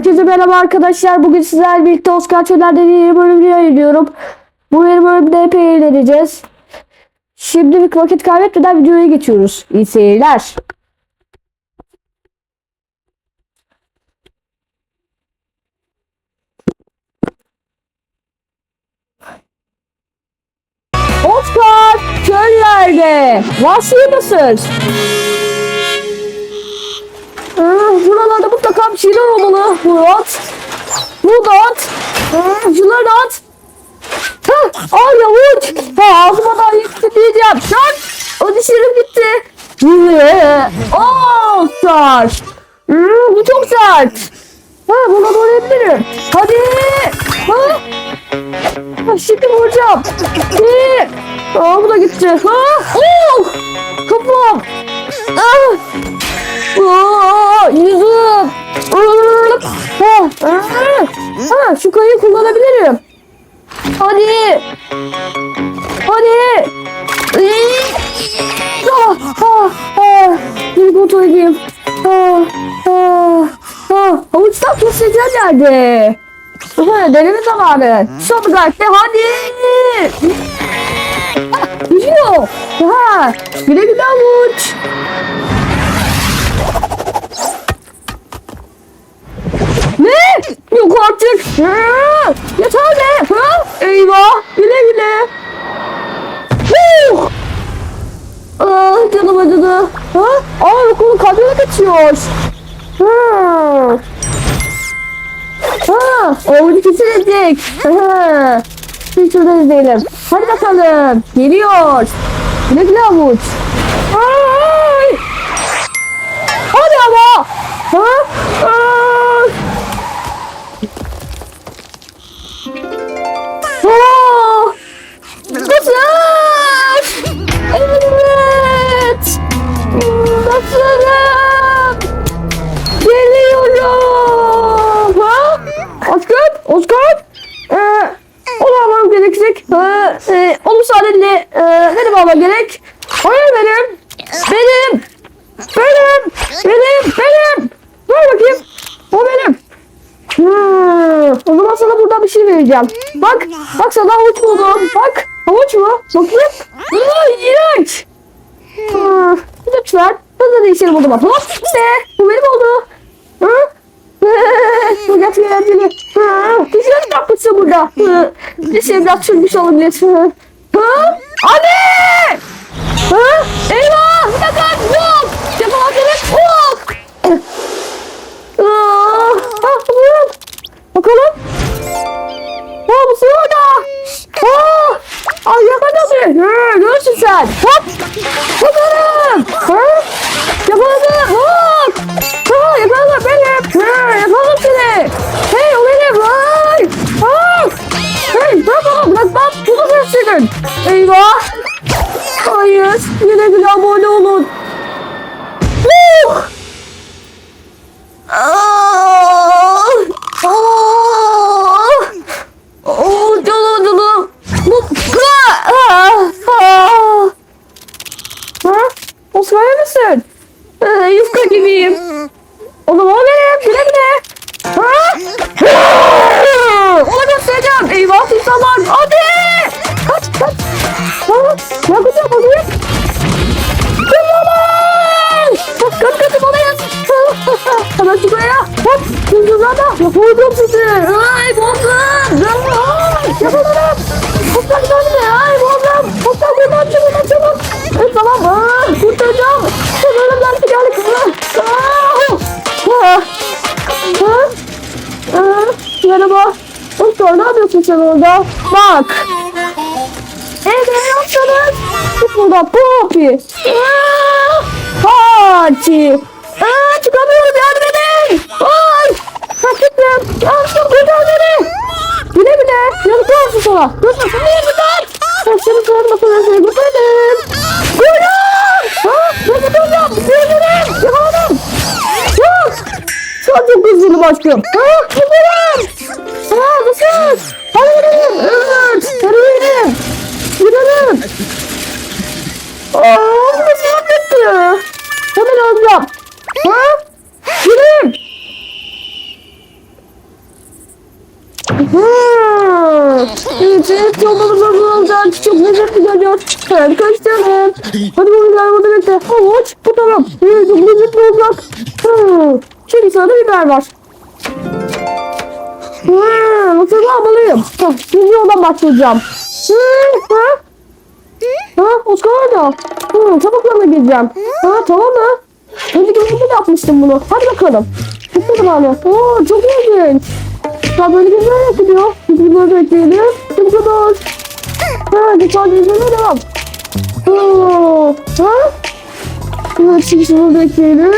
Herkese merhaba arkadaşlar. Bugün sizlerle birlikte Oscar Çöler'de yeni bölümünü yayınlıyorum. Bu yeni bölümde epey eğleneceğiz. Şimdi bir vakit kaybetmeden videoya geçiyoruz. İyi seyirler. Oscar Çöller'de Vahşi Mısır. Aa, Buralarda mutlaka bir şeyler olmalı. Bu at. Bu da at. Aa, Şunları da at. Ha, ay yavuç. Ha, ağzıma da gitti diyeceğim. Lan. O dişlerim gitti. Oh, sert. Hmm, bu çok sert. Ha, buna doğrayabilirim. Hadi. Ha. ha şimdi vuracağım. Hadi. Aa, bu da gitti. Ha. Oh. Kafam. Ah. Aa, yüzüm. Ha, şu kayayı kullanabilirim. Hadi. Hadi. Ah, ah, ah. Bir motor edeyim. Ah, ah, ah. Havuçtan keseceğim nerede? Ha, deneme zamanı. Son gayette hadi. Ah, Düşüyor. Ha, güle güle havuç. Yok artık. Ha, yeter be. Ha? Eyvah. Güle güle. Huh! Ah, canım acıdı. Ha? Aa okulun kamyonu kaçıyor. Ha. Ha, onu kesilecek. Ha. Şimdi şurada izleyelim. Hadi bakalım. Geliyor. Güle güle avuç. Ay. Hadi ama. Ha? Ay. Oscar? Ee, onu almam gerekecek. Ee, e, onu müsaadenle e, benim almam gerek. Hayır benim. Benim. Benim. Benim. Benim. Ver bakayım. O benim. Hmm, o zaman sana buradan bir şey vereceğim. Bak, bak sana havuç buldum. Bak, havuç mu? Bakayım. Aa, iğrenç. Hmm, lütfen. Hızlı değişelim o zaman. Hop, işte. Bu benim oldu. Hı? Bu gerçekten eğlenceli. Hı, Güzel yapmışsın burada. Bir biraz çürümüş olabilir. Anne! Eyvah! Bir dakika! Yok! Yapamam gerek. Yok! Bakalım. Aa, bu su orada. Aa, ay yakaladı. Görürsün sen. Hop. Bakalım. Ha? Yakaladım. Hop. Kızılama. Yapamadım sizi. Ay bozdum. Ay yapamadım. Hoptan geldi. Ay bozdum. Hoptan buradan çabuk çabuk. Evet tamam. Aa, kurtaracağım. Aa. Aa. Aa. Aa. Merhaba. Doktor ne yapıyorsun sen orada? Bak. Evet ne yapıyorsunuz? Git buradan Poppy. Parti. Aa, çıkamıyorum yardım edin. Ay. Kaçtım. Yanlışım kurtar beni. Güle güle. Yazıklar olsun sen niye buradan? Saçlarım sarılmasın ben seni kurtardım. Buyurun. Ha? Ne yapacağım? Buyurun. Yakaladım. Yok. Çok hızlı başlım. Ha? Buyurun. Ha? Hadi gidelim. Evet. Gidelim. Gidelim. Aa, nasıl yaptı? Hemen alacağım. Ha? Gidelim. Hmm. Evet, evet, yolumuz hazır olacak. Çok lezzetli görünüyor. Hadi karıştıralım. Hadi biber burada bekle. Havuç, bu tamam. Evet, çok lezzetli olacak. Şimdi sırada biber var. Hmm, nasıl almalıyım? Şimdi yoldan başlayacağım. Hmm, ha? Ha, Oscar orada. Hmm, tabaklarına gireceğim. Ha, tamam mı? Önceki bölümde de yapmıştım bunu. Hadi bakalım. Çok zamanı. Oo, çok ilginç. Ya böyle bir böyle yapılıyor. Biz bunları bekleyelim. Bu kadar. Ha, geçen izlemeye devam. Oo, ha? Evet, şimdi şunu bekleyelim.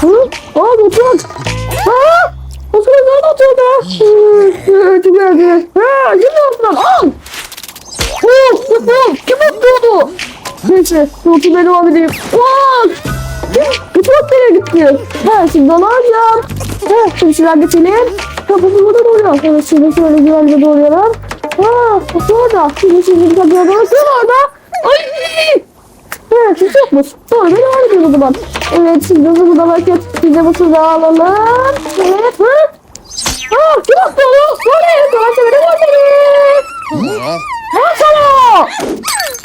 Hı? Aa, mutfak. Ha? Oscar nerede oturdu? Çok geldi. Ha, şimdi Oscar, al. Oh, oh, oh, kim atıyordu? Neyse, notu benim alayım. Oh! Kim? Mutfak nereye gitti? Ha, şimdi alacağım. Ha, şimdi şuradan geçelim. Kapımız burada doğruyor. Evet, şimdi şöyle güvenle doğruyorlar. Ha, kapı orada. Şimdi şimdi bir kapıya doğruyorsun orada. Ay! Evet, hiç yokmuş. Doğru, beni alacağız o zaman. Evet, şimdi hızlı buradan hareket. Biz de bu tuzağı alalım. Evet, ha? Ha, attı onu? Böyle, dolayısıyla beni vur beni. Hasan!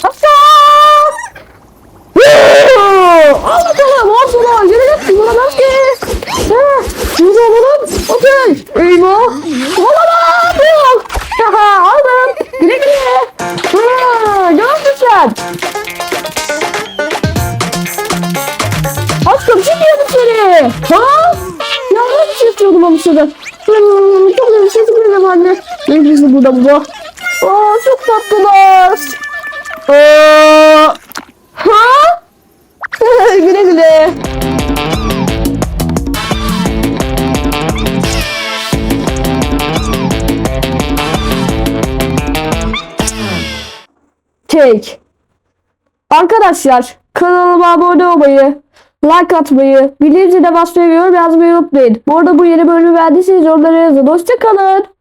Hasan! Al bakalım Hasan! Yürü git kullanamam ki. Ha, Şurada alalım. Okey. Eyvah. Olamam. Yok. Haha aldım. Güle güle. Ha, gördün. Aşkım şimdi yedim seni. Ha? Ya ben bir şey istiyordum ama seni. Hmm, çok güzel. Teşekkür ederim anne. Ne güzel burada baba. Aa çok tatlılar. Aa, ha? güle güle. Cake. Arkadaşlar kanalıma abone olmayı, like atmayı, bildirim zile basmayı yorum yazmayı unutmayın. Bu arada bu yeni bölümü beğendiyseniz yorumlara yazın. Hoşçakalın.